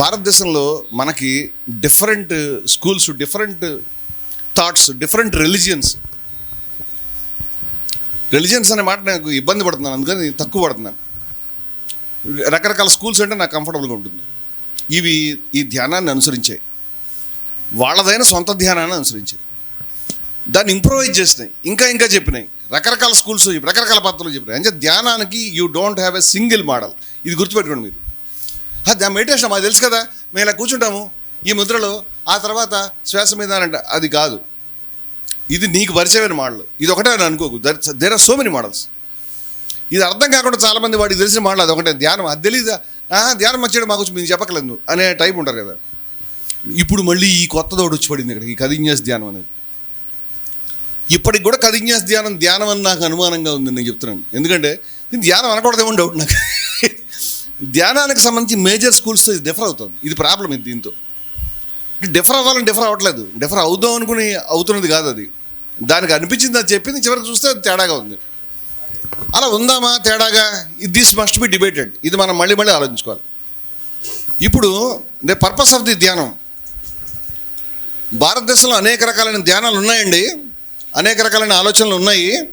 భారతదేశంలో మనకి different schools different thoughts different religions. Religions అనే మాట నాకు ఇబ్బంది పడుతున్నాను అందుకని తక్కువ పడుతున్నాను. రకరకాల స్కూల్స్ అంటే నాకు కంఫర్టబుల్గా ఉంటుంది. ఇవి ఈ ధ్యానాన్ని అనుసరించాయి. వాళ్ళదైన సొంత ధ్యానాన్ని అనుసరించాయి. దాన్ని ఇంప్రూవైజ్ చేసినాయి. ఇంకా ఇంకా చెప్పినాయి. రకరకాల స్కూల్స్ చెప్పి రకరకాల పద్ధతులు చెప్పినాయి. అంటే ధ్యానానికి you don't have a single model. ఇది గుర్తుపెట్టుకోండి మీరు. మెడిటేషన్ మాకు తెలుసు కదా. మేము ఇలా కూర్చుంటాము ఈ ముద్రలో. ఆ తర్వాత శ్వాస మీద అంట అది కాదు. ఇది నీకు పరిచయమైన మోడల్ ఇది ఒకటే అని అనుకోకు. There are so many models ఇది అర్థం కాకుండా చాలామంది వాడికి తెలిసిన మోడల్ అది ఒకటే. ధ్యానం అది తెలీదా? ధ్యానం వచ్చేయడం మాకు మీరు చెప్పకలేదు అనే టైప్ ఉంటారు కదా. ఇప్పుడు మళ్ళీ ఈ కొత్త దోడు వచ్చి పడింది ఇక్కడ ఈ కదిన్యాస్ ధ్యానం అనేది. ఇప్పటికి కూడా కదిన్యాస్ ధ్యానం ధ్యానం అని నాకు అనుమానంగా ఉంది నేను చెప్తున్నాను. ఎందుకంటే ధ్యానం అనకూడదేమో డౌట్ నాకు. ధ్యానానికి సంబంధించి మేజర్ స్కూల్స్ ఇది డిఫర్ అవుతుంది. ఇది ప్రాబ్లం ఇది దీంతో. డిఫర్ అవ్వాలని డిఫర్ అవ్వట్లేదు. డిఫర్ అవుదాం అనుకుని అవుతున్నది కాదు అది. దానికి అనిపించింది అది చెప్పింది చివరికి చూస్తే అది తేడాగా ఉంది. అలా ఉందామా? తేడాగా? దిస్ మస్ట్ బి డిబేటెడ్ ఇది మనం మళ్ళీ మళ్ళీ ఆలోచించుకోవాలి. ఇప్పుడు ద పర్పస్ ఆఫ్ ది ధ్యానం. భారతదేశంలో అనేక రకాలైన ధ్యానాలు ఉన్నాయండి. అనేక రకాలైన ఆలోచనలు ఉన్నాయి.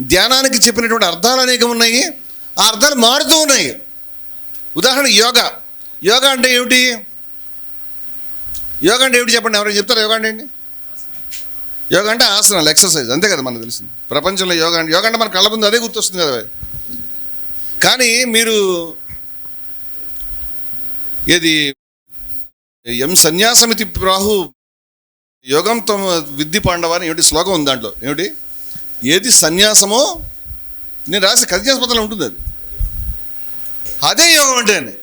ధ్యానానికి చెప్పినటువంటి అర్థాలు అనేకం ఉన్నాయి. ఆ అర్థాలు మారుతూ ఉన్నాయి. ఉదాహరణ యోగా. యోగా అంటే ఏమిటి? యోగా అంటే ఏమిటి చెప్పండి ఎవరైనా చెప్తారా యోగా అంటే ఏంటి? యోగా అంటే ఆసనాలు ఎక్సర్సైజ్ అంతే కదా మనకు తెలిసింది. ప్రపంచంలో యోగా అంటే యోగా అంటే మన కళ్ళ ముందు అదే గుర్తొస్తుంది కదా కానీ మీరు ఏది? ఎం సన్యాసమితి ప్రాహు యోగం తమ విద్ది పాండవ అని ఏమిటి శ్లోకం ఉంది దాంట్లో? ఏమిటి? ఏది సన్యాసమో నేను రాసి కథ్యాస్పత్రంలో ఉంటుంది అది. అదే యోగం అంటే అని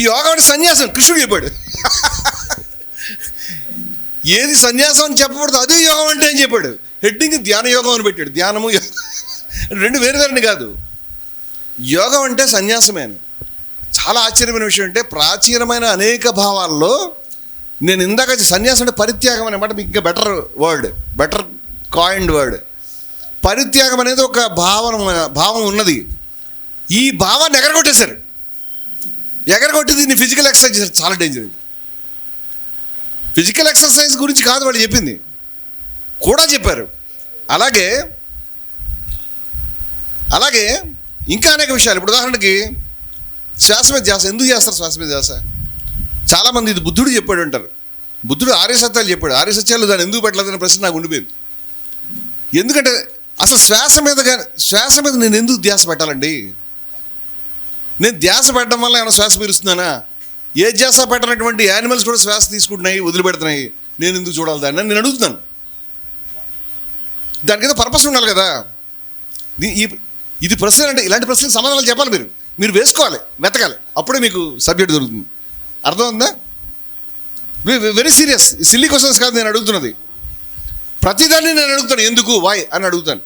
ఈ యోగం అంటే సన్యాసం కృష్ణుడు చెప్పాడు. ఏది సన్యాసం అని చెప్పకూడదు అదే యోగం అంటే అని చెప్పాడు. హెడ్డింగ్ ధ్యాన యోగం అని పెట్టాడు. ధ్యానము రెండు వేరు కాదు. యోగం అంటే సన్యాసమే అని. చాలా ఆశ్చర్యమైన విషయం అంటే ప్రాచీనమైన అనేక భావాల్లో నేను ఇందాక సన్యాసం అంటే పరిత్యాగం అనే మాట మీకు ఇంకా better word better coined word పరిత్యాగం అనేది ఒక భావన భావం ఉన్నది. ఈ భావాన్ని ఎగరగొట్టేశారు ఎగరగొట్టి దీన్ని ఫిజికల్ ఎక్సర్సైజ్ చేశారు. చాలా డేంజర్ ఇది. ఫిజికల్ ఎక్సర్సైజ్ గురించి కాదు వాళ్ళు చెప్పింది. కూడా చెప్పారు. అలాగే అలాగే ఇంకా అనేక విషయాలు. ఇప్పుడు ఉదాహరణకి శ్వాస మీద ధ్యాస. ఎందుకు చేస్తారు శ్వాస మీద ధ్యాస? చాలామంది ఇది బుద్ధుడు చెప్పాడు అంటారు. బుద్ధుడు ఆర్య సత్యాలు చెప్పాడు. ఆర్య సత్యాలు దాన్ని ఎందుకు పెట్టలేదనే ప్రశ్న నాకు ఉండిపోయింది. ఎందుకంటే అసలు శ్వాస మీద శ్వాస మీద నేను ఎందుకు ధ్యాస పెట్టాలండి? నేను ధ్యాస పెట్టడం వల్ల ఏమైనా శ్వాస పీలుస్తున్నానా ఏ ధ్యాస పెట్టనటువంటి యానిమల్స్ కూడా శ్వాస తీసుకుంటున్నాయి వదిలిపెడుతున్నాయి. నేను ఎందుకు చూడాలి దాన్ని? అని నేను అడుగుతున్నాను. దానికి ఏదో పర్పస్ ఉండాలి కదా. ఈ ఇది ప్రశ్న అంటే ఇలాంటి ప్రశ్నలకు సమాధానాలు చెప్పాలి మీరు. మీరు వేసుకోవాలి వెతకాలి. అప్పుడే మీకు సబ్జెక్ట్ దొరుకుతుంది. అర్థమవుందా వెరీ సీరియస్ సిల్లీ క్వశ్చన్స్ కాదు నేను అడుగుతున్నది. ప్రతిదాన్ని నేను అడుగుతాను. ఎందుకు? వై అని అడుగుతాను.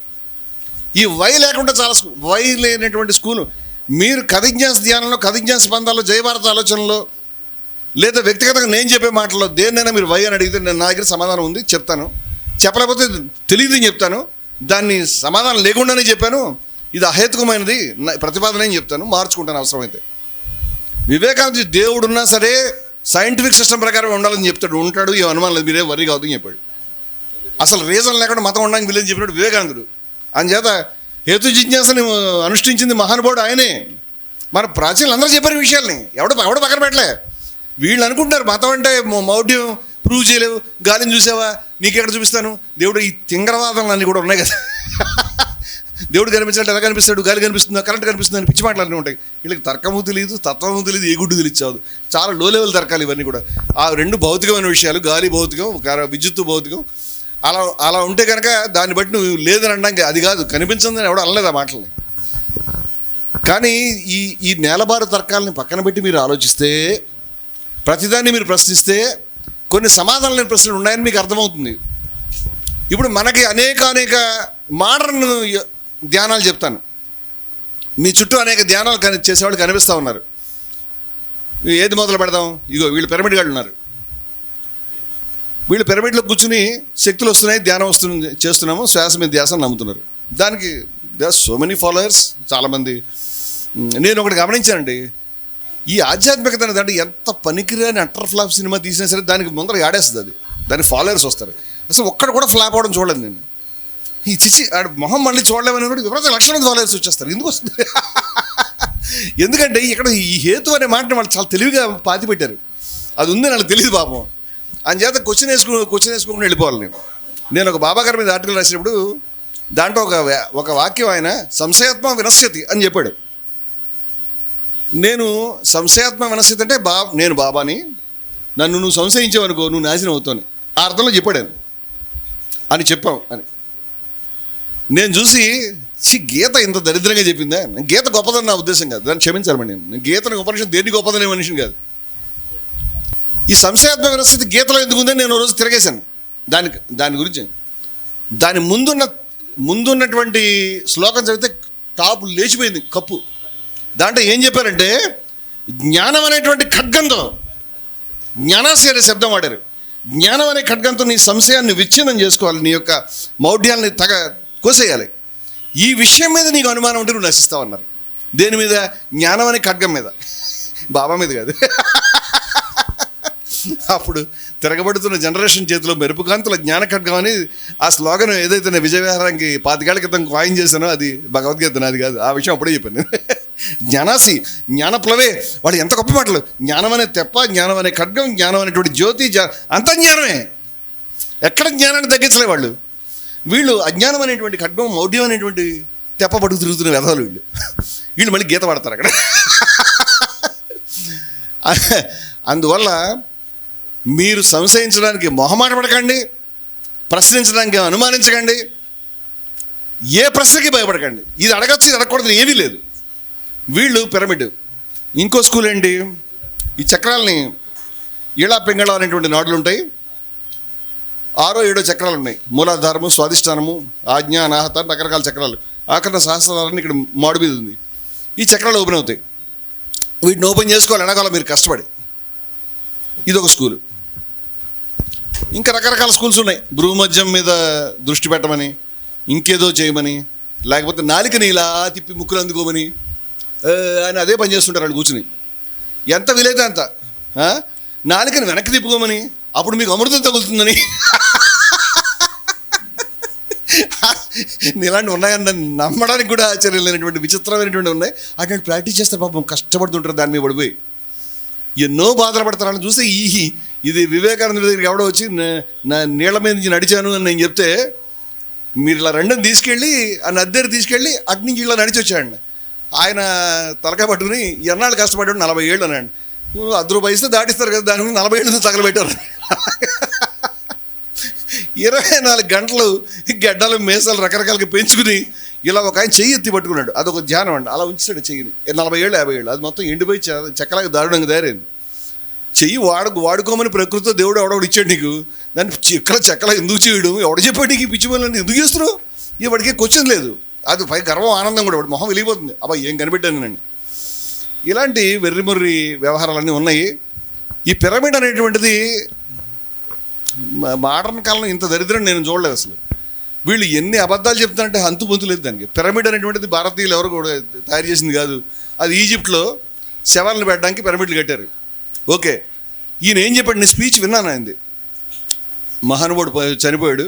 ఈ వై లేకుండా చాలా వై లేనటువంటి స్కూలు మీరు కథిజ్ఞాస ధ్యానంలో కథిజ్ఞాస బంధాల్లో జయభారత ఆలోచనలో లేదా వ్యక్తిగతంగా నేను చెప్పే మాటల్లో దేన్నైనా మీరు వై అని అడిగితే నేను నా దగ్గర సమాధానం ఉంది చెప్తాను. చెప్పలేకపోతే తెలియదు అని చెప్తాను. దాన్ని సమాధానం లేకుండానే చెప్పాను. ఇది అహేతుకమైనది. ప్రతిపాదన చెప్తాను. మార్చుకుంటాను అవసరమైతే. వివేకానంద దేవుడు ఉన్నా సరే సైంటిఫిక్ సిస్టమ్ ప్రకారం ఉండాలని చెప్తాడు. ఉంటాడు ఏ అనుమానం లేదు. మీరే వరి కావద్దని చెప్పాడు. అసలు రీజన్ లేకుండా మతం ఉండడానికి వీళ్ళని చెప్పినట్టు వివేకానందుడు. చేత హేతు జిజ్ఞాసని అనుష్ఠించింది మహానుభావుడు ఆయనే. మన ప్రాచీనులు అందరూ చెప్పారు విషయాల్ని. ఎవడ ఎవడ పక్కన పెట్టలే. వీళ్ళు అనుకుంటారు మతం అంటే మౌఢ్యం ప్రూవ్ చేయలేవు. గాలిని చూసావా? నీకెక్కడ చూపిస్తాను? దేవుడు ఈ తింగరవాదనలు అన్నీ కూడా ఉన్నాయి కదా. దేవుడు కనిపించినట్టు ఎలా కనిపిస్తాడు? గాలి కనిపిస్తుందా? కరెంట్ కనిపిస్తుందా? అని పిచ్చి మాటలు అన్నీ ఉంటాయి. వీళ్ళకి తర్కము తెలియదు తత్వము తెలియదు ఏ గుడ్డు తెలియదు చాలా లో లెవెల్ తర్కాలు ఇవన్నీ కూడా. ఆ రెండు భౌతికమైన విషయాలు గాలి భౌతికం కర- విద్యుత్తు భౌతికం అలా అలా ఉంటే కనుక దాన్ని బట్టి నువ్వు లేదని అనడానికి అది కాదు కనిపించిందని ఎవడో అనలేదు ఆ మాటల్ని. కానీ ఈ ఈ నేలబారు తర్కాలని పక్కన పెట్టి మీరు ఆలోచిస్తే ప్రతిదాన్ని మీరు ప్రశ్నిస్తే కొన్ని సమాధానం లేని ప్రశ్నలు ఉన్నాయని మీకు అర్థమవుతుంది. ఇప్పుడు మనకి అనేక అనేక మోడర్న్ ధ్యానాలు చెప్తాను. మీ చుట్టూ అనేక ధ్యానాలు కని చేసేవాళ్ళు కనిపిస్తూ ఉన్నారు. ఏది మొదలు పెడదాం? ఇగో వీళ్ళు పిరమిడ్ గాళ్ళు ఉన్నారు. వీళ్ళు పిరమిడ్లో కూర్చుని శక్తులు వస్తున్నాయి ధ్యానం వస్తుంది చేస్తున్నాము శ్వాస మీద ధ్యాసం నమ్ముతున్నారు. దానికి they are so many followers చాలామంది. నేను ఒకటి గమనించానండి. ఈ ఆధ్యాత్మికత అనేది అంటే ఎంత పనికిరాని అంటర్ ఫ్లాప్ సినిమా తీసినా సరే దానికి ముందర ఆడేస్తుంది అది. దానికి ఫాలోయర్స్ వస్తారు. అసలు ఒక్కడ కూడా ఫ్లాప్ అవడం చూడలేదు నేను. ఈ చిచి ఆడు మొహం మళ్ళీ చూడలేమని కూడా విపరీత లక్షల మంది వచ్చేస్తారు. ఎందుకు వస్తుంది? ఎందుకంటే ఇక్కడ ఈ హేతు అనే మాటని వాళ్ళు చాలా తెలివిగా పాతి పెట్టారు అది ఉంది నాకు తెలియదు పాపం. చేత క్వశ్చన్ వేసుకుని క్వశ్చన్ వేసుకోకుండా వెళ్ళిపోవాలి నేను. నేను ఒక బాబా గారి మీద ఆర్టికల్ రాసినప్పుడు దాంట్లో ఒక ఒక వాక్యం ఆయన సంశయాత్మ వినస్థితి అని చెప్పాడు. నేను సంశయాత్మ వినస్థితి అంటే బా నేను బాబాని నన్ను నువ్వు సంశయించావనుకో నువ్వు నాశనం అవుతాను ఆ అర్థంలో చెప్పాడు అని చెప్పాం అని. నేను చూసి చి గీత ఇంత దరిద్రంగా చెప్పిందా? గీత గొప్పదని నా ఉద్దేశం కాదు. దాన్ని క్షమించాలి నేను. గీతను ఉపనిషం దేన్ని గొప్పదనే మనిషిని కాదు. ఈ సంశయాత్మక స్థితి గీతలో ఎందుకు ఉందని నేను రోజు తిరగేశాను. దానికి దాని గురించి. దాని ముందున్న ముందున్నటువంటి శ్లోకం చదివితే టాప్ లేచిపోయింది కప్పు. దాంట్లో ఏం చెప్పారంటే జ్ఞానం అనేటువంటి ఖడ్గంతో జ్ఞానాశి అనే శబ్దం వాడారు. జ్ఞానం అనే ఖడ్గంతో నీ సంశయాన్ని విచ్ఛిన్నం చేసుకోవాలి నీ యొక్క మౌఢ్యాల్ని తగ కోసేయాలి. ఈ విషయం మీద నీకు అనుమానం ఉంటే నువ్వు నశిస్తావు అన్నారు దేని మీద? జ్ఞానం అనే ఖడ్గం మీద. బాబా మీద కాదు. అప్పుడు తిరగబడుతున్న జనరేషన్ చేతిలో మెరుపుకాంతుల జ్ఞానఖడ్గం జ్ఞాన ఖడ్గం అని ఆ స్లోగన్ ఏదైతే నేను విజయవిహారానికి పాతికేళ్ళ క్రితం కాయిన్ చేశానో అది భగవద్గీత నాది కాదు. ఆ విషయం అప్పుడే చెప్పాను. నేను. జ్ఞానాసి జ్ఞానప్లవే. వాళ్ళు ఎంత గొప్ప మాటలు. జ్ఞానం అనే తెప్ప జ్ఞానం అనే ఖడ్గం జ్ఞానం అనేటువంటి జ్యోతి జ్ఞా- అంత జ్ఞానమే ఎక్కడ జ్ఞానాన్ని తగ్గించలే వాళ్ళు? వీళ్ళు అజ్ఞానం అనేటువంటి ఖడ్గం మౌఢ్యం అనేటువంటి తెప్ప పడుకు తిరుగుతున్న వ్యధాలు వీళ్ళు. వీళ్ళు మళ్ళీ గీత పడతారు అక్కడ. అందువల్ల మీరు సంశయించడానికి మొహమాట పడకండి ప్రశ్నించడానికి అనుమానించకండి ఏ ప్రశ్నకి భయపడకండి. ఇది అడగచ్చు ఇది అడగకూడదు ఏమీ లేదు. వీళ్ళు పిరమిడ్. ఇంకో స్కూల్ ఏంటి? ఈ చక్రాలని ఈళా పింగళం అనేటువంటి నాడులు ఉంటాయి. ఆరో ఏడో చక్రాలు ఉన్నాయి. మూలాధారము స్వాధిష్టానము ఆజ్ఞ అనాహత రకరకాల చక్రాలు. ఆకరణ సహస్రాలని ఇక్కడ మాడు మీద ఉంది. ఈ చక్రాలు ఓపెన్ అవుతాయి. వీటిని ఓపెన్ చేసుకోవాలి ఎనగాల మీరు కష్టపడి. ఇది ఒక స్కూలు. ఇంకా రకరకాల స్కూల్స్ ఉన్నాయి. భ్రూమధ్యం మీద దృష్టి పెట్టమని ఇంకేదో చేయమని లేకపోతే నాలికని ఇలా తిప్పి ముక్కులు అందుకోమని అని అదే పని చేస్తుంటారు వాళ్ళు కూర్చుని. ఎంత వీలైతే అంత ఆ? నాలికని వెనక్కి తిప్పుకోమని అప్పుడు మీకు అమృతం తగులుతుందని. ఇలాంటివి ఉన్నాయని నమ్మడానికి కూడా ఆశ్చర్యం లేనటువంటి విచిత్రమైనటువంటి ఉన్నాయి. అటువంటి ప్రాక్టీస్ చేస్తారు పాపం కష్టపడుతుంటారు దాని మీద పడిపోయి. ఎన్నో బాధలు పడతారని చూస్తే ఈ ఇది వివేకానంద దగ్గరికి ఎవడో వచ్చి నే- నా నీళ్ళ మీద నుంచి నడిచాను అని నేను చెప్తే మీరు ఇలా రెండని తీసుకెళ్ళి ఆ నద్దెరి తీసుకెళ్ళి అటు నుంచి ఇలా నడిచి వచ్చాడు ఆయన తలకాయ పట్టుకుని ఎన్నాళ్ళు కష్టపడ్డాడు? నలభై ఏళ్ళు అన్నాడు. అద్దరు అర్ధ రూపాయి ఇస్తే దాటిస్తారు కదా దాని మీద నలభై ఏళ్ళు తగలబెట్టారు ఇరవై నాలుగు గంటలు గడ్డలు మేసాలు రకరకాలుగా పెంచుకుని ఇలా ఒక ఆయన చెయ్యి ఎత్తి పట్టుకున్నాడు. అదొక ధ్యానం అండి. అలా ఉంచాడు చెయ్యిని. నలభై ఏళ్ళు యాభై ఏళ్ళు. అది మొత్తం ఎండిపోయి చెక్కలాగా దారుణంగా తయారైంది. చెయ్యి వాడు వాడుకోమని ప్రకృతితో దేవుడు ఎవడొకడు ఇచ్చాడు నీకు? దాన్ని చెక్కల చెక్కల ఎందుకు చేయడం? ఎవడ చెప్పాడు నీకు పిచ్చి పనులు ఎందుకు చేస్తున్నావు? ఇక వాడికి క్వశ్చన్ లేదు. అది పై గర్వం ఆనందం కూడా మొహం వెలిగిపోతుంది. అబ్బా ఏం కనిపెట్టాను నేను? ఇలాంటి వెర్రిమొర్రి వ్యవహారాలన్నీ ఉన్నాయి. ఈ పిరమిడ్ అనేటువంటిది మోడర్న్ కాలంలో ఇంత దరిద్రం నేను చూడలేదు అసలు. వీళ్ళు ఎన్ని అబద్ధాలు చెప్తారంటే హంతు పొంతు లేదు దానికి. పిరమిడ్ అనేటువంటిది భారతీయులు ఎవరు కూడా తయారు చేసింది కాదు. అది ఈజిప్ట్లో శవాలను పెట్టడానికి పిరమిడ్లు కట్టారు. ఓకే. ఈయన ఏం చెప్పాడు? నేను స్పీచ్ విన్నాను ఆయనది. మహానుభావుడు చనిపోయాడు.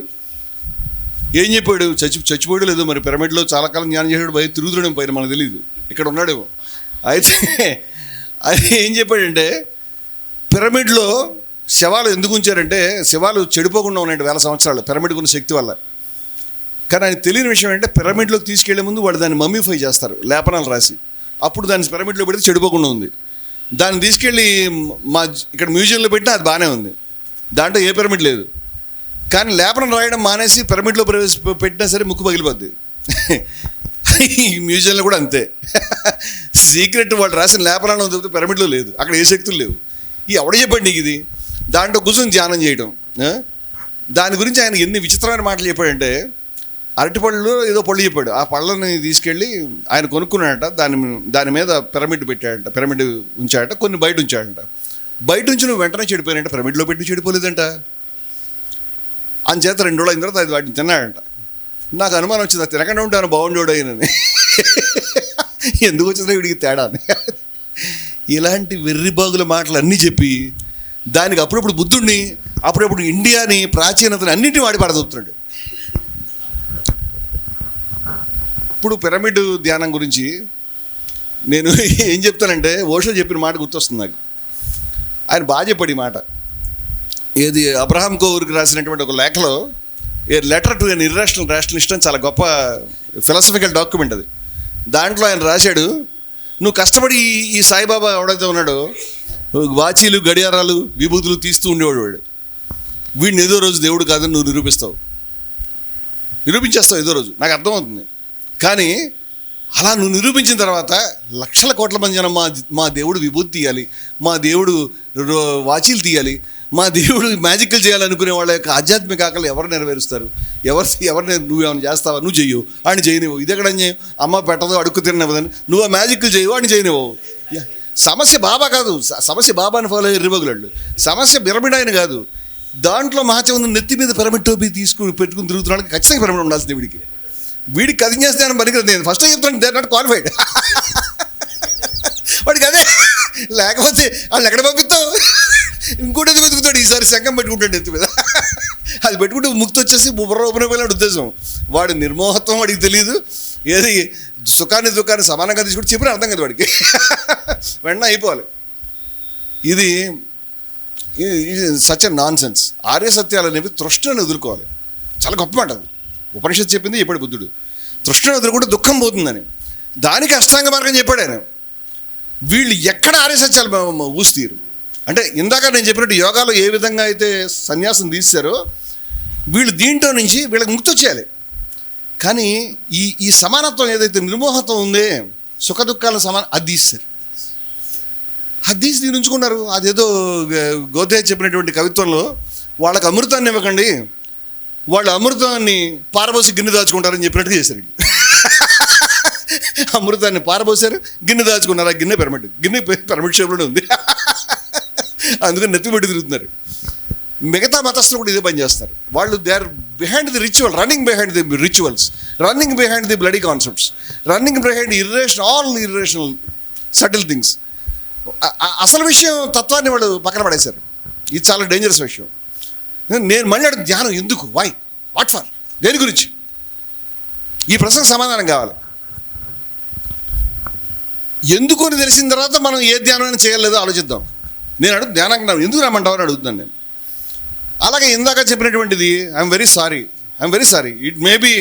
ఏం చెప్పాడు? చచ్చి చచ్చిపోయాడు లేదు మరి పిరమిడ్లో చాలా కాలం జ్ఞానం చేసాడు భయ తిరుగుతున్నాడు పైన మనకు తెలియదు ఇక్కడ ఉన్నాడేమో. అయితే అది ఏం చెప్పాడంటే పిరమిడ్లో శవాలు ఎందుకు ఉంచారంటే శవాలు చెడిపోకుండా ఉన్నాయండి వేల సంవత్సరాలు పిరమిడ్కున్న శక్తి వల్ల. కానీ ఆయన తెలియని విషయం ఏంటంటే పిరమిడ్లోకి తీసుకెళ్ళే ముందు వాళ్ళు దాన్ని మమ్మీఫై చేస్తారు లేపనాలు రాసి. అప్పుడు దాన్ని పిరమిడ్లో పెడితే చెడిపోకుండా ఉంది. దాన్ని తీసుకెళ్ళి మా ఇక్కడ మ్యూజియంలో పెట్టినా అది బాగానే ఉంది. దాంట్లో ఏ పిరమిడ్ లేదు. కానీ లేపనం రాయడం మానేసి పిరమిడ్లో ప్రవేశ పెట్టినా సరే ముక్కు పగిలిపోద్ది. ఈ మ్యూజియంలో కూడా అంతే. సీక్రెట్ వాళ్ళు రాసిన లేపనాలను చెప్తే పిరమిడ్లో లేదు. అక్కడ ఏ శక్తులు లేవు. ఈ ఎవడ చెప్పండి నీకు ఇది? దాంట్లో కూర్చొని ధ్యానం చేయడం దాని గురించి ఆయన ఎన్ని విచిత్రమైన మాటలు చెప్పాడంటే అరటిపళ్ళు ఏదో పళ్ళు చెప్పాడు. ఆ పళ్ళని తీసుకెళ్ళి ఆయన కొనుక్కున్నాడట. దాని దాని మీద పిరమిడ్ పెట్టాడంట. పిరమిడ్ ఉంచాడట. కొన్ని బయట ఉంచాడంట. బయట ఉంచి నువ్వు వెంటనే చెడిపోయాడంట పిరమిడ్లో పెట్టి చెడిపోలేదంట. చేత రెండు రోజులు అయిన తర్వాత అది వాటిని తిన్నాడంట. నాకు అనుమానం వచ్చింది అది తినకుండా ఉంటాను బాగుండోడు అయినని ఎందుకు వచ్చిందో వీడికి తేడా అని. ఇలాంటి వెర్రిబాగుల మాటలు అన్నీ చెప్పి దానికి అప్పుడప్పుడు బుద్ధుడిని అప్పుడప్పుడు ఇండియాని ప్రాచీనతని అన్నింటినీ వాడి పడదవుతున్నాడు ఇప్పుడు పిరమిడ్ ధ్యానం గురించి నేను ఏం చెప్తానంటే ఓషో చెప్పిన మాట గుర్తొస్తుంది నాకు. ఆయన బాధ్యపడి మాట. ఏది అబ్రహాం కోవూరికి రాసినటువంటి ఒక లేఖలో a letter to an irrational rationalist అని చాలా గొప్ప ఫిలాసఫికల్ డాక్యుమెంట్ అది. దాంట్లో ఆయన రాశాడు నువ్వు కష్టపడి ఈ సాయిబాబా ఎవడైతే ఉన్నాడో వాచీలు గడియారాలు విభూతులు తీస్తూ ఉండేవాడు వాడు. వీడిని ఏదో రోజు దేవుడు కాదని నువ్వు నిరూపిస్తావు. నిరూపించేస్తావు ఏదో రోజు. నాకు అర్థమవుతుంది. కానీ అలా నువ్వు నిరూపించిన తర్వాత లక్షల కోట్ల మంది జనం మా మా దేవుడు విభూతి తీయాలి మా దేవుడు వాచీలు తీయాలి మా దేవుడు మ్యాజిక్లు చేయాలనుకునే వాళ్ళ యొక్క ఆధ్యాత్మిక ఆకలి ఎవరు నెరవేరుస్తారు? ఎవరు ఎవరిని నువ్వు ఏమైనా చేస్తావా? నువ్వు చెయ్యవు ఆయన చేయనివ్వు ఇది ఎక్కడ చేయవు అమ్మ పెట్టదు అడుక్కు తినవదని నువ్వు ఆ మ్యాజిక్లు చేయవు ఆయన చేయనివ్వు సమస్య బాబా కాదు. సమస్య బాబాని ఫాలో అయ్యే రిబగులాళ్ళు సమస్య పిరమిడ్ ఆయన కాదు. దాంట్లో మహాచంద్రుని నెత్తి మీద పిరమిడ్ టోపీ తీసుకుని పెట్టుకుని తిరుగుతున్నాడు ఖచ్చితంగా పిరమిడ్ ఉండాల్సింది వీడికి. వీడికి కథ చేస్తే అని పనికిరదు. నేను ఫస్ట్ చెప్తాను దే నాట్ క్వాలిఫైడ్ వాడికి అదే. లేకపోతే వాళ్ళు ఎక్కడ పంపిస్తావు ఇంకోటి ఏదో వెతుకుతాడు ఈసారి శంఖం పెట్టుకుంటాడు ఎత్తు మీద. అది పెట్టుకుంటే ముక్తి వచ్చేసి బుర్ర ఉపయోగపడే ఉద్దేశం. వాడి నిర్మోహత్వం వాడికి తెలియదు ఏది? సుఖాన్ని దుఃఖాన్ని సమానంగా తీసుకుంటే చెప్పిన అర్థం కదా వాడికి. వెంటనే అయిపోవాలి. ఇది సచ్ నాన్ సెన్స్ ఆర్య సత్యాలు అనేవి తృష్ణను ఎదుర్కోవాలి. చాలా గొప్ప మాట అది. ఉపనిషత్తు చెప్పింది చెప్పాడు బుద్ధుడు. తృష్ణను ఎదురుకుంటే దుఃఖం పోతుందని. దానికి అష్టాంగ మార్గం చెప్పాడు ఆయన. వీళ్ళు ఎక్కడ ఆర్య ఊస్తీరు అంటే ఇందాక నేను చెప్పినట్టు యోగాలో ఏ విధంగా అయితే సన్యాసం తీశారో వీళ్ళు దీంట్లో నుంచి వీళ్ళకి ముక్తి వచ్చేయాలి. కానీ ఈ ఈ సమానత్వం ఏదైతే నిర్మోహత్వం ఉందే సుఖ దుఃఖాల సమాన అది తీస్తారు. అది తీసి దీని ఉంచుకున్నారు అదేదో గ- చెప్పినటువంటి కవిత్వంలో వాళ్ళకి అమృతాన్ని ఇవ్వకండి వాళ్ళు అమృతాన్ని పారబోసి గిన్నె దాచుకుంటారని చెప్పినట్టుగా చేశారు అమృతాన్ని పారబోసారు గిన్నె దాచుకున్నారు ఆ గిన్నె పెరమిట్ గిన్నె పెరమిట్ షేప్లోనే ఉంది. అందుకని నెత్తి పెట్టి తిరుగుతున్నారు. మిగతా మతస్థులు కూడా ఇదే పని చేస్తారు. వాళ్ళు they are behind the ritual running behind the rituals running behind the bloody concepts running behind irration all irrational subtle things అసలు విషయం తత్వాన్ని వాళ్ళు పక్కన పడేశారు. ఇది చాలా డేంజరస్ విషయం. నేను మళ్ళీ అడుగు ధ్యానం ఎందుకు? వై వాట్ ఫర్ దేని గురించి? ఈ ప్రశ్నకు సమాధానం కావాలి. ఎందుకు అని తెలిసిన తర్వాత మనం ఏ ధ్యానం చేయలేదో ఆలోచిద్దాం. నేను అడుగు ధ్యానం ఎందుకు రమ్మంటావు అని అడుగుతున్నాను నేను. అలాగే ఇందాక చెప్పినటువంటిది I'm very sorry I'm very sorry it may be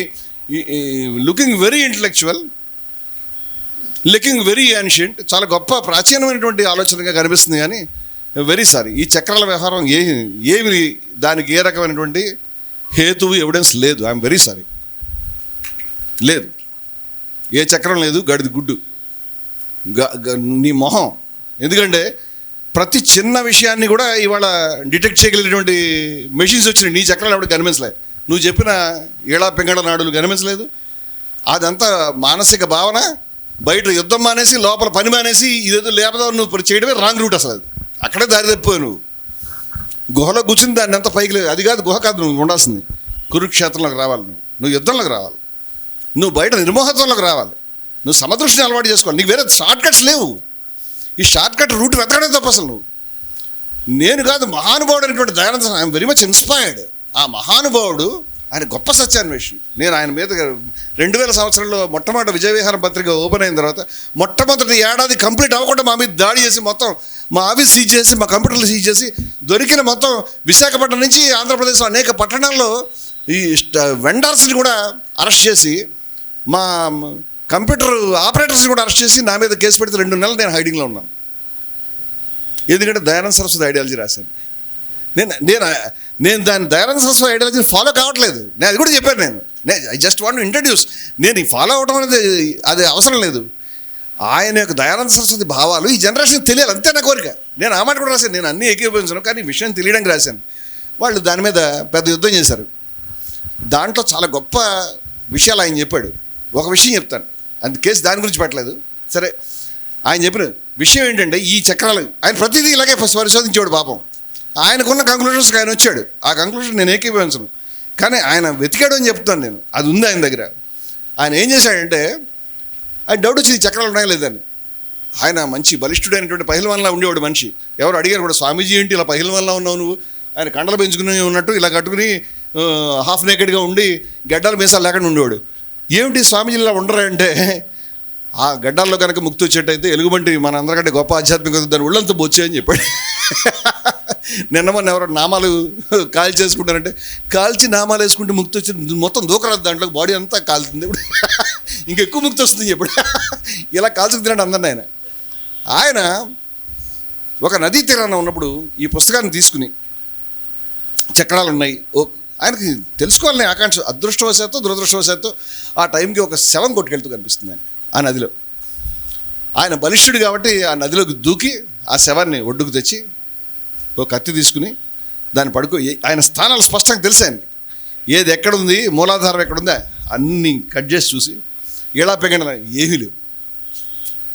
looking very intellectual looking very ancient చాలా గొప్ప ప్రాచీనమైనటువంటి ఆలోచనగా కనిపిస్తుంది కానీ వెరీ సారీ ఈ చక్రాల వ్యవహారం ఏ ఏమి దానికి ఏ రకమైనటువంటి హేతువు ఎవిడెన్స్ లేదు. ఐఎమ్ వెరీ సారీ లేదు. ఏ చక్రం లేదు గడిది గుడ్డు. గ- గ- నీ మొహం. ఎందుకంటే ప్రతి చిన్న విషయాన్ని కూడా ఇవాళ డిటెక్ట్ చేయగలిగినటువంటి మెషిన్స్ వచ్చినాయి. నీ చక్రాలు ఎవడు కనిపించలేదు నువ్వు చెప్పిన ఏడా పెంగళ నాడులు కనిపించలేదు. అదంతా మానసిక భావన. బయట యుద్ధం మానేసి లోపల పని మానేసి ఇదేదో లేపదాం నువ్వు చేయడమే రాంగ్ రూట్ అసలు అది. అక్కడే దారి తప్పిపోయావు నువ్వు. గుహలో కూర్చుని దాన్ని అంత పైకి లేదు. అది కాదు గుహ కాదు నువ్వు ఉండాల్సింది. కురుక్షేత్రంలోకి రావాలి నువ్వు. నువ్వు యుద్ధంలోకి రావాలి. నువ్వు బయట నిర్మోహత్వంలోకి రావాలి. నువ్వు సమదృష్టిని అలవాటు చేసుకోవాలి. నీకు వేరే షార్ట్ కట్స్ లేవు. ఈ షార్ట్ కట్ రూట్ వెతకడం తప్ప అసలు నువ్వు. నేను కాదు మహానుభావుడు అనేటువంటి Dayananda I'm very much inspired. ఆ మహానుభావుడు ఆయన గొప్ప సత్యాన్వేషి. నేను ఆయన మీద రెండు వేల సంవత్సరంలో మొట్టమొదటి విజయవిహారం పత్రిక ఓపెన్ అయిన తర్వాత మొట్టమొదటి ఏడాది కంప్లీట్ అవ్వకుండా మా మీద దాడి చేసి మొత్తం మా ఆఫీస్ సీజ్ చేసి మా కంప్యూటర్లు సీజ్ చేసి దొరికిన మొత్తం విశాఖపట్నం నుంచి ఆంధ్రప్రదేశ్ అనేక పట్టణాల్లో ఈ వెండర్స్ని కూడా అరెస్ట్ చేసి మా కంప్యూటర్ ఆపరేటర్స్ని కూడా అరెస్ట్ చేసి నా మీద కేసు పెడితే రెండు నెలలు నేను హైడింగ్లో ఉన్నాను. ఎందుకంటే దయానంద సరస్వతి ఐడియాలజీ రాశాను నేను నేను నేను దాని దయానంద సరస్వతి ఐడియాలజీని ఫాలో కావట్లేదు. నేను అది కూడా చెప్పాను నేను. ఐ జస్ట్ వాంట్ ఇంట్రడ్యూస్ నేను ఫాలో అవడం అనేది అది అవసరం లేదు. ఆయన యొక్క దయానంద సరస్వతి భావాలు ఈ జనరేషన్ తెలియాలి. అంతే నా కోరిక. నేను ఆ మాట కూడా రాశాను. నేను అన్నీ ఏకీభవించను కానీ విషయం తెలియడానికి రాశాను. వాళ్ళు దాని మీద పెద్ద యుద్ధం చేశారు. దాంట్లో చాలా గొప్ప విషయాలు ఆయన చెప్పాడు. ఒక విషయం చెప్తాను. అంత కేసు దాని గురించి పెట్టలేదు. సరే ఆయన చెప్పిన విషయం ఏంటంటే ఈ చక్రాలు. ఆయన ప్రతిదీ ఇలాగే పరిశోధించేవాడు పరిశోధించాడు పాపం. ఆయనకున్న కంక్లూషన్స్కి ఆయన వచ్చాడు. ఆ కంక్లూషన్ నేను ఏకీభవించను. కానీ ఆయన వెతికాడు అని చెప్తాను నేను. అది ఉంది ఆయన దగ్గర. ఆయన ఏం చేశాడంటే ఆయన డౌట్ వచ్చింది చక్రాలు ఉన్నాయా లేదని ఆయన మంచి బలిష్ఠుడైనటువంటి పహిల్వాన్లా ఉండేవాడు మనిషి. ఎవరు అడిగారు కూడా స్వామీజీ ఏంటి ఇలా పహిల్వాన్లా ఉన్నావు నువ్వు? ఆయన కండలు పెంచుకుని ఉన్నట్టు ఇలా కట్టుకుని హాఫ్ నేకెడ్గా ఉండి గడ్డలు మీసాలు లేకుండా ఉండేవాడు. ఏమిటి స్వామీజీ ఇలా ఉండరా? అంటే ఆ గడ్డాల్లో కనుక ముక్తి వచ్చేటైతే ఎలుగుబంటి మన అందరికంటే గొప్ప ఆధ్యాత్మికత దాని ఒళ్ళంతా బొచ్చే అని చెప్పాడు. నిన్న మొన్న ఎవరో నామాలు కాల్ చేసుకుంటారంటే కాల్చి నామాలు వేసుకుంటే ముక్తి వచ్చి మొత్తం దూకరాదు దాంట్లో బాడీ అంతా కాలుతుంది ఇప్పుడు. ఇంకెక్కువ ముక్తి వస్తుంది చెప్పాడు ఇలా కాల్చుకు తిన్నాడు అందరిని ఆయన. ఆయన ఒక నదీ తీరాన ఉన్నప్పుడు ఈ పుస్తకాన్ని తీసుకుని చక్రాలు ఉన్నాయి. ఓ ఆయనకి తెలుసుకోవాలని ఆకాంక్ష అదృష్టవశాత్తు దురదృష్టవశాత్తు ఆ టైంకి ఒక శవం కొట్టుకెళ్తూ కనిపిస్తుంది ఆయన ఆ నదిలో. ఆయన బలిష్ఠుడు కాబట్టి ఆ నదిలోకి దూకి ఆ శవాన్ని ఒడ్డుకు తెచ్చి ఒక కత్తి తీసుకుని దాన్ని పడుకో ఆయన స్థానాలు స్పష్టంగా తెలుసు ఆయనకి. ఏది ఎక్కడుంది? మూలాధారం ఎక్కడుందా? అన్నీ కట్ చేసి చూసి ఎలా పెగండి ఏమీ లేవు.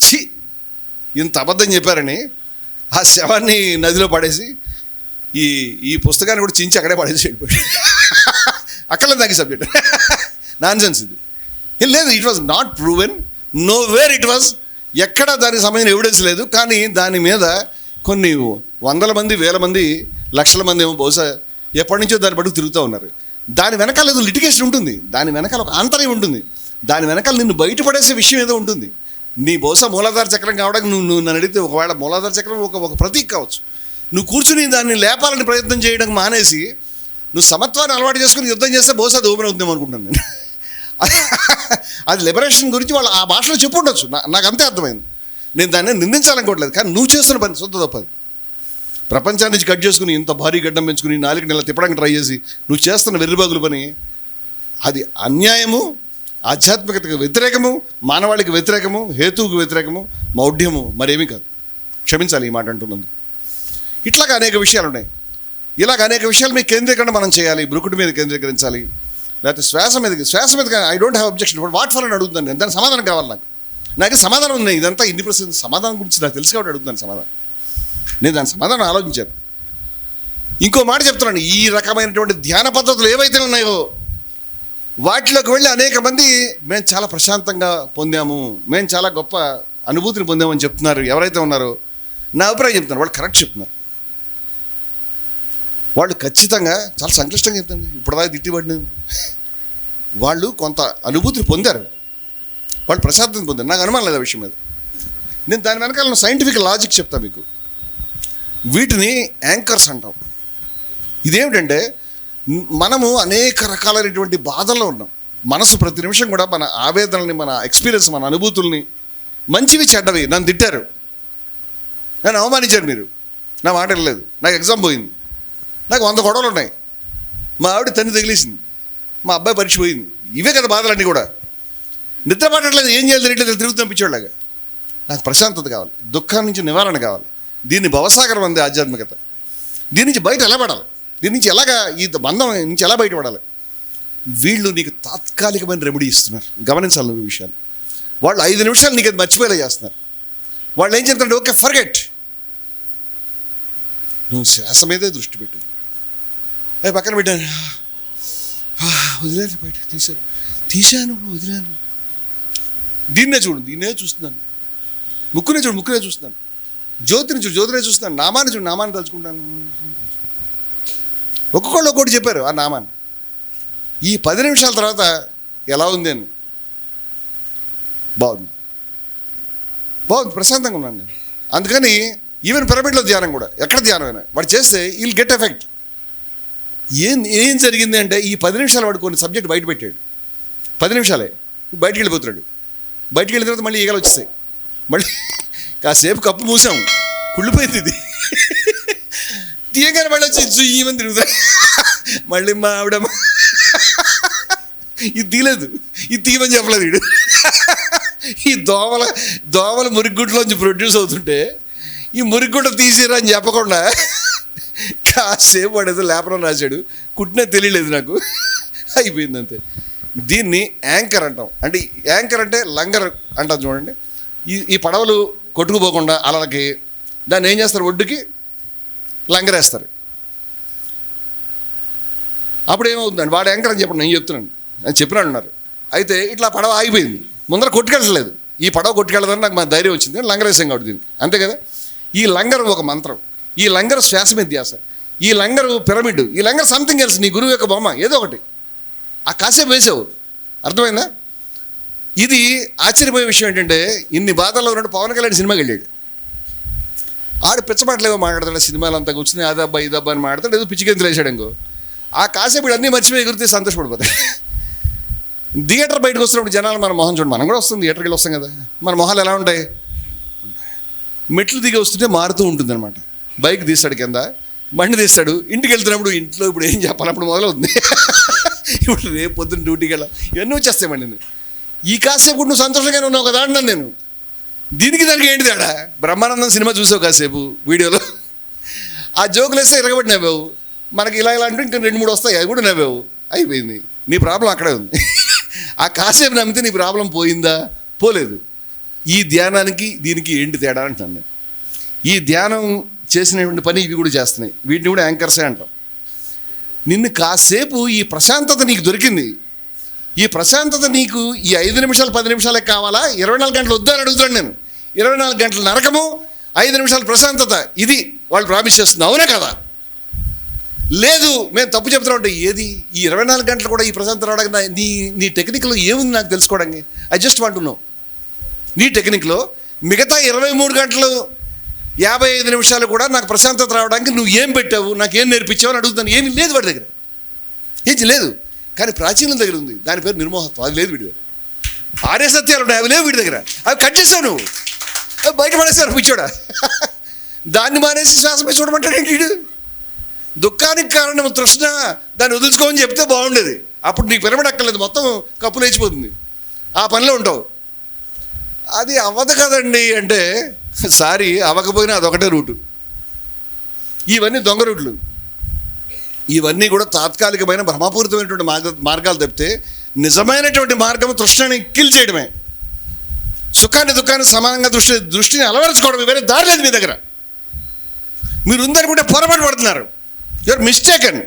ఛీ! ఇంత అబద్ధం చెప్పారని ఆ శవాన్ని నదిలో పడేసి ఈ ఈ పుస్తకాన్ని కూడా చించి అక్కడే పడేసి వెళ్ళిపోయాడు. అక్కడ తగ్గి సబ్జెక్ట్. నాన్ సెన్స్ ఇది లేదు it was not proven nowhere it was ఎక్కడ దానికి సంబంధించిన ఎవిడెన్స్ లేదు. కానీ దాని మీద కొన్ని వందల మంది వేల మంది లక్షల మంది ఏమో బహుశా ఎప్పటి నుంచో దాన్ని బట్టి తిరుగుతూ ఉన్నారు. దాని వెనకాల ఏదో లిటిగేషన్ ఉంటుంది. దాని వెనకాల ఒక ఆంతర్యం ఉంటుంది. దాని వెనకాల నిన్ను బయటపడేసే విషయం ఏదో ఉంటుంది. నీ బహుశా మూలాధార చక్రం కావడానికి నువ్వు నువ్వు నన్ను అడిగితే ఒకవేళ మూలాధార చక్రం ఒక ఒక ప్రతీక కావచ్చు. నువ్వు కూర్చుని దాన్ని లేపాలని ప్రయత్నం చేయడం మానేసి నువ్వు సమత్వాన్ని అలవాటు చేసుకుని యుద్ధం చేస్తే బహుశా అది ఓపెన్ అవుతుందేమో నేను. అది లిబరేషన్ గురించి వాళ్ళు ఆ భాషలో చెప్పుండొచ్చు. నా- నాకు అంతే అర్థమైంది. నేను దాన్ని నిందించాలనుకోవట్లేదు. కానీ నువ్వు చేస్తున్న పని సొంత తప్పది ప్రపంచాన్ని కట్ చేసుకుని ఇంత భారీ గడ్డం పెంచుకుని నాలుగు నెలలు తిప్పడానికి ట్రై చేసి నువ్వు చేస్తున్న వెర్రిబాగుల పని అది అన్యాయము ఆధ్యాత్మికతకు వ్యతిరేకము మానవాళికి వ్యతిరేకము హేతువుకు వ్యతిరేకము మౌఢ్యము మరేమీ కాదు. క్షమించాలి ఈ మాట అంటున్నందు. ఇట్లాగా అనేక విషయాలు ఉన్నాయి. ఇలాగ అనేక విషయాలు మీ కేంద్రీకరణ మనం చేయాలి బ్రుకుటి మీద కేంద్రీకరించాలి లేకపోతే శ్వాస మీద శ్వాస మీద ఐ డోంట్ హ్యావ్ అబ్జెక్షన్ ఇప్పుడు వాట్ ఫర్ అని అడుగుతాను నేను. దానికి సమాధానం కావాలి నాకు. నాకు సమాధానం ఉంది ఇదంతా ఇన్ని ప్రశ్న సమాధానం గురించి నాకు తెలుసు కాబట్టి అడుగుతాను సమాధానం. నేను దాని సమాధానం ఆలోచించాను. ఇంకో మాట చెప్తున్నాను ఈ రకమైనటువంటి ధ్యాన పద్ధతులు ఏవైతే ఉన్నాయో వాటిలోకి వెళ్ళి అనేక మంది మేము చాలా ప్రశాంతంగా పొందాము మేము చాలా గొప్ప అనుభూతిని పొందామని చెప్తున్నారు. ఎవరైతే ఉన్నారో నా అభిప్రాయం చెప్తున్నారు. వాళ్ళు కరెక్ట్ చెప్తున్నారు. వాళ్ళు ఖచ్చితంగా చాలా సంక్లిష్టంగా చెప్తుంది ఇప్పటిదాకా తిట్టిపడినది వాళ్ళు కొంత అనుభూతిని పొందారు. వాళ్ళు ప్రశాంతతను పొందారు. నాకు అనుమానం లేదు ఆ విషయం మీద. నేను దాని వెనకాల సైంటిఫిక్ లాజిక్ చెప్తాను మీకు. వీటిని యాంకర్స్ అంటాం. ఇదేమిటంటే మనము అనేక రకాలైనటువంటి బాధల్లో ఉన్నాం. మనసు ప్రతి నిమిషం కూడా మన ఆవేదనల్ని మన ఎక్స్పీరియన్స్ మన అనుభూతుల్ని మంచివి చెడ్డవి నన్ను తిట్టారు. నన్ను అవమానించారు మీరు. నా మాట వెళ్ళలేదు నాకు ఎగ్జామ్ పోయింది. నాకు వంద గొడవలు ఉన్నాయి. మా ఆవిడ తన్ని తగిలేసింది. మా అబ్బాయి పరీక్ష పోయింది. ఇవే కదా బాధలన్నీ కూడా. నిద్ర పట్టట్లేదు. ఏం చేయాలి తెలియట్లేదు. తిరుగుతూ పంపించేవాళ్ళగా నాకు ప్రశాంతత కావాలి. దుఃఖం నుంచి నివారణ కావాలి. దీన్ని భవసాగరం అంది ఆధ్యాత్మికత. దీని నుంచి బయట ఎలా పడాలి? దీని నుంచి ఎలాగా ఈ బంధం నుంచి ఎలా బయటపడాలి వీళ్ళు నీకు తాత్కాలికమైన రెమెడీ ఇస్తున్నారు. గమనించాలి నువ్వు ఈ విషయాన్ని. వాళ్ళు ఐదు నిమిషాలు నీకు అది మర్చిపోయేలా చేస్తున్నారు. వాళ్ళు ఏం చెప్తారంటే ఓకే ఫర్గెట్ నువ్వు శ్వాస మీదే దృష్టి పెట్టు. అవి పక్కన పెట్టాను వదిలేను బయట తీశాను తీశాను వదిలేను. దీన్నే చూడు దీన్నే చూస్తున్నాను. ముక్కునే చూడు ముక్కునే చూస్తున్నాను. జ్యోతిని చూడు జ్యోతినే చూస్తున్నాను. నామాన్ని చూడు నామాన్ని తలుచుకుంటాను. ఒక్కొక్కళ్ళు ఒక్కొక్కటి చెప్పారు ఆ నామాన్ని. ఈ పది నిమిషాల తర్వాత ఎలా ఉంది అని. బాగుంది. బాగుంది ప్రశాంతంగా ఉన్నాను నేను అందుకని ఈవెన్ పిరమిడ్లో ధ్యానం కూడా ఎక్కడ ధ్యానమైనా వాడు చేస్తే వీల్ గెట్ ఎఫెక్ట్ ఏం ఏం జరిగింది అంటే ఈ పది నిమిషాలు వాడు కొన్ని సబ్జెక్ట్ బయట పెట్టాడు. పది నిమిషాలే బయటికి వెళ్ళిపోతున్నాడు. బయటికి వెళ్ళిన తర్వాత మళ్ళీ ఈగలు వచ్చేసాయి. మళ్ళీ కాసేపు కప్పు మూసాం. కుళ్ళిపోయింది ఇది. తీయగానే మళ్ళీ వచ్చి జుయ్యమని తిరుగుతా. మళ్ళీ మా ఆవిడ ఇది తీయలేదు ఇది తీయమని చెప్పలేదు వీడు. ఈ దోమల దోమల మురిగుడ్లోంచి ప్రొడ్యూస్ అవుతుంటే ఈ మురిగుడ్డ తీసిరా అని చెప్పకుండా కాసేపు వాడు ఏదో లేపడం రాశాడు. కుట్టినా తెలియలేదు నాకు. అయిపోయింది అంతే. దీన్ని యాంకర్ అంటాం. అంటే యాంకర్ అంటే లంగర్ అంటాం చూడండి. ఈ ఈ పడవలు కొట్టుకుపోకుండా అలలకి దాన్ని ఏం చేస్తారు? ఒడ్డుకి లంగరేస్తారు. అప్పుడు ఏమవుతుందండి? వాడు ఎంకరని చెప్పండి నేను చెప్తున్నాను. అని చెప్పినాడు అన్నారు అయితే ఇట్లా పడవ ఆగిపోయింది. ముందర కొట్టుకెళ్ళలేదు ఈ పడవ కొట్టుకెళ్ళదని నాకు మా ధైర్యం వచ్చింది. లంగర్ వేసాం కాబట్టి దీనికి. అంతే కదా? ఈ లంగర్ ఒక మంత్రం. ఈ లంగర్ శ్వాస ధ్యాస. ఈ లంగరు పిరమిడ్. ఈ లంగర్ సంథింగ్ ఎల్స్ నీ గురువు యొక్క బొమ్మ. ఏదో ఒకటి. ఆ కాసేపు వేసావు. అర్థమైందా? ఇది ఆశ్చర్యపోయే విషయం ఏంటంటే ఇన్ని బాధల్లో ఉన్నట్టు పవన్ కళ్యాణ్ సినిమాకి వెళ్ళాడు. ఆడు ఏమో మాట్లాడతాడు సినిమాలు అంతా కూర్చుని అదబ్బా ఇదబ్బా అని మాట్లాడతాడు ఏదో పిచ్చికెంతులు వేసాడు ఇంకో. ఆ కాసేపు వీడు అన్నీ మర్చిపోయి ఎగురితే సంతోషపడిపోతాయి థియేటర్ బయటకు వస్తున్నప్పుడు జనాలు మన మొహం చూడండి మనం కూడా వస్తుంది థియేటర్కి వెళ్ళి వస్తాం కదా. మన మొహాలు ఎలా ఉంటాయి? మెట్లు దిగి వస్తుంటే మారుతూ ఉంటుంది అనమాట బైక్ తీస్తాడు కింద బండి తీస్తాడు. ఇంటికి వెళ్తున్నప్పుడు ఇంట్లో ఇప్పుడు ఏం చెప్పాలి? అప్పుడు మొదలవుతుంది. ఇప్పుడు రేపు పొద్దున్న డ్యూటీకి వెళ్ళాలి. ఇవన్నీ వచ్చేస్తామండి నేను ఈ కాసేపు కూడా నువ్వు సంతోషంగానే ఉన్నావు కదా అన్నాను నేను. దీనికి దానికి ఏంటి తేడా? బ్రహ్మానందం సినిమా చూసావు కాసేపు వీడియోలో. ఆ జోకులు వేస్తే ఇరగబడి నవ్వావు. మనకి ఇలా ఇలా అంటే ఇంకా రెండు మూడు వస్తాయి అవి కూడా నవ్వావు. అయిపోయింది. నీ ప్రాబ్లం అక్కడే ఉంది. ఆ కాసేపు నమ్మితే నీ ప్రాబ్లం పోయిందా? పోలేదు. ఈ ధ్యానానికి దీనికి ఏంటి తేడా అంటాను నేను. ఈ ధ్యానం చేసినటువంటి పని ఇవి కూడా చేస్తున్నాయి. వీటిని కూడా యాంకర్సే అంటాం. నిన్ను కాసేపు ఈ ప్రశాంతత నీకు దొరికింది. ఈ ప్రశాంతత నీకు ఈ ఐదు నిమిషాలు పది నిమిషాలే కావాలా? ఇరవై నాలుగు గంటలు వద్దని అడుగుతాడు నేను. ఇరవై నాలుగు గంటల నరకము ఐదు నిమిషాలు ప్రశాంతత. ఇది వాళ్ళు ప్రామిస్ చేస్తుంది. అవునా కదా? లేదు మేము తప్పు చెప్తున్నా ఉంటే ఏది? ఈ ఇరవై నాలుగు గంటలు కూడా ఈ ప్రశాంతత రావడానికి నీ నీ టెక్నిక్లో ఏముంది నాకు తెలుసుకోవడానికి? ఐ జస్ట్ వాంట్ నో నీ టెక్నిక్లో మిగతా ఇరవై మూడు గంటలు యాభై ఐదు నిమిషాలు కూడా నాకు ప్రశాంతత రావడానికి నువ్వు ఏం పెట్టావు? నాకు ఏం నేర్పించావు అని అడుగుతాను ఏమీ లేదు వాడి దగ్గర. ఏం లేదు. కానీ ప్రాచీనం దగ్గర ఉంది. దాని పేరు నిర్మోహత్వం. అది లేదు వీడి దగ్గర ఆర్య సత్యాలు ఉన్నాయి అవి లేవు వీడి దగ్గర. అవి కట్ చేసావు నువ్వు. అవి బయట పడేసారు పిచ్చోడా. దాన్ని మానేసి శ్వాసపై చూడమంటాడేంటి వీడు? దుఃఖానికి కారణం తృష్ణ. దాన్ని వదులుచుకోమని చెప్తే బాగుండేది. అప్పుడు నీకు పిరమిడ్ అక్కర్లేదు. మొత్తం కప్పు లేచిపోతుంది. ఆ పనిలో ఉంటావు. అది అవ్వదు కదండి అంటే సారీ అవ్వకపోయినా అదొకటే రూటు. ఇవన్నీ దొంగ రూట్లు. ఇవన్నీ కూడా తాత్కాలికమైన భ్రమపూరితమైనటువంటి మార్గ మార్గాలు తప్పితే నిజమైనటువంటి మార్గం తృష్ణని కిల్ చేయడమే. సుఖాన్ని దుఃఖాన్ని సమానంగా దృష్టి దృష్టిని అలవరచుకోవడం వేరే దారి లేదు మీ దగ్గర. మీరు ఉందనుకుంటే పొరపాటు పడుతున్నారు. Your mistaken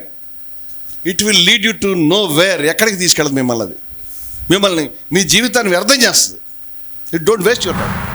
it will lead you to nowhere ఎక్కడికి తీసుకెళ్ళదు మిమ్మల్ని అది? మిమ్మల్ని మీ జీవితాన్ని వ్యర్థం చేస్తుంది. It don't waste your time